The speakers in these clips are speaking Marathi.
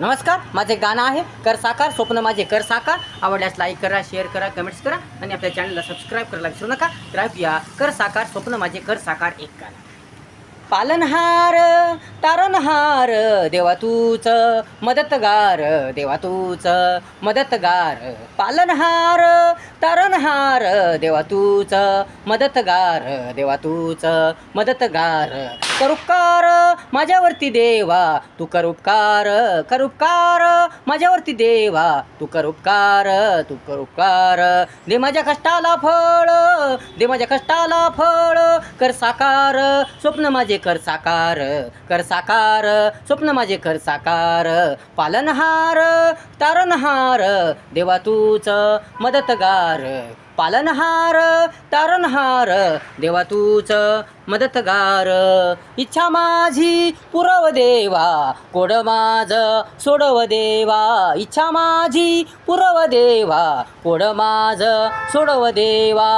नमस्कार माझे गाणं आहे कर साकार स्वप्न माझे कर साकार. आवडल्यास लाईक करा शेअर करा कमेंट्स करा आणि आपल्या चॅनलला सबस्क्राईब करायला विसरू नका. तर ऐकूया कर साकार स्वप्न माझे कर साकार एक गाणं. पालनहार तारणहार देवा तूच मदतगार देवा तूच मदतगार. पालनहार तारणहार देवा तूच मदतगार देवा तूच मदतगार. करुपकार माझ्यावरती देवा तू करुपकार करुपकार माझ्यावरती देवा तू करुपकार तू करुपकार. दे माझ्या कष्टाला फळ दे माझ्या कष्टाला फळ कर साकार स्वप्न माझे कर साकार कर साकार स्वप्न माझे कर साकार. पालनहार तारणहार देवा तूच मदतगार. पालनहार तारणहार देवा तूच मदतगार. इच्छा माझी पुरव देवा कोड माझ सोडव देवा. इच्छा माझी पुरव देवा कोड माझ सोडव देवा.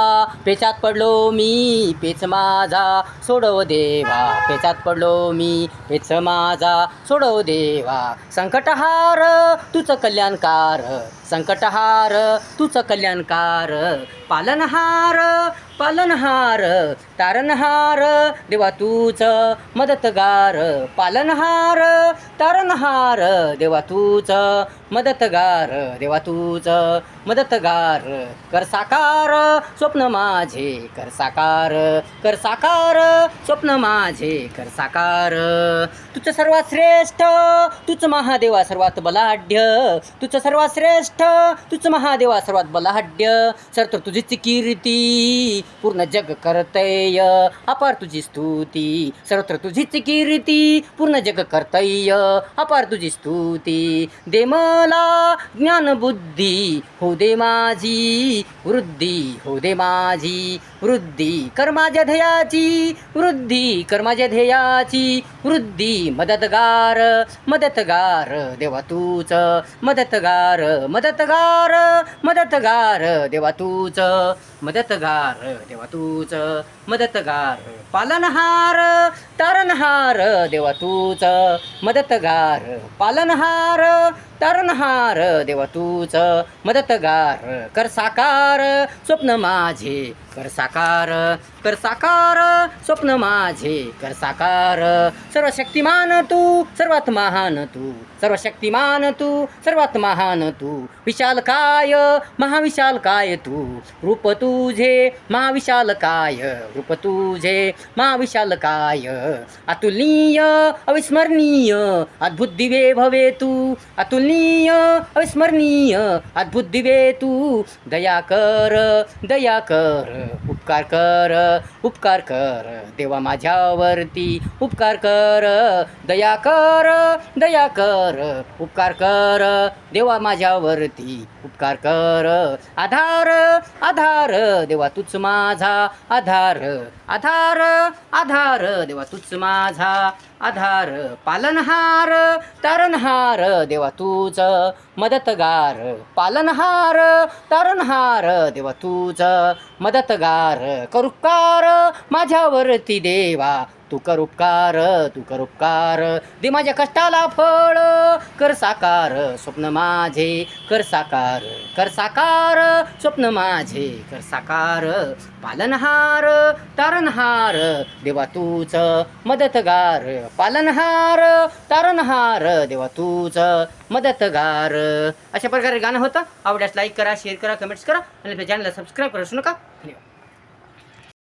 पेचात पडलो मी पेच माझा सोडव देवा. पेचात पडलो मी पेच माझा सोडव देवा. संकटहार तुझं कल्याणकार. संकटहार तुझं कल्याणकार. पालनहार पालनहार तारणहार देवा तूच मदतगार. पालनहार तारणहार देवा तूच मदतगार. देवा तूच मदतगार. कर साकार स्वप्न माझे. कर साकार कर साकार स्वप्न माझे. कर साकार. तुझं सर्वात श्रेष्ठ तुझं महादेवा सर्वात बलाढ्य. तुझं सर्वात श्रेष्ठ तुझं महादेवा सर्वात बलाढ्य. सर तुझी तुझीच कीर्ती पूर्ण जग करतय. अपार तुझी स्तुती. सर्वत्र तुझीच कीर्ती पूर्ण जग करतय. अपार तुझी स्तुती. दे मला ज्ञान बुद्धी. हो दे माझी वृद्धी. हो दे माझी वृद्धी कर्माच्या ध्येयाची वृद्धी कर्माच्या ध्येयाची वृद्धी मदतगार मदतगार देवा तूच मदतगार मदतगार मदतगार देवा तूच मदतगार देवा तूच मदतगार पालनहार तारणहार देवा तूच मदतगार पालनहार तारणहार देवा तूच मदतगार कर साकार स्वप्न माझे कर साकार कर साकार स्वप्न माझे. कर साकार सर्व शक्तिमान तू सर्वात महान तू. सर्व शक्तिमान तू सर्वात महान तू. विशाल काय महाविशाल काय तू? रूप तुझे महाविशाल काय? रूप तुझे महाविशाल काय? अतुलनीय अविस्मरणीय अद्भुत दिवे भवे तू. अतुलनीय अविस्मरणीय अद्भुत दिवे तू. दया कर दया कर. उपकार कर उपकार कर देवा माझ्यावरती उपकार कर दया कर दया कर उपकार कर देवा माझ्यावरती उपकार कर. आधार आधार देवा तूच माझा आधार. आधार आधार देवा तूच माझा आधार पालनहार तारणहार देवा तूच मदतगार. पालनहार तारणहार देवा तूच मदतगार. करुपकार माझ्यावरती देवा तू कर उपकार तू कर उपकार दे माझ्या कष्टाला फळ कर साकार स्वप्न माझे कर साकार. कर साकार स्वप्न माझे कर साकार. पालनहार तारणहार देवा तूच मदतगार. पालनहार तारणहार देवा तूच मदतगार. अशा प्रकारे गाणं होतं. आवडल्यास लाईक करा शेअर करा कमेंट्स करा. आणि आपल्या चॅनलला सबस्क्राईब करू नका. धन्यवाद.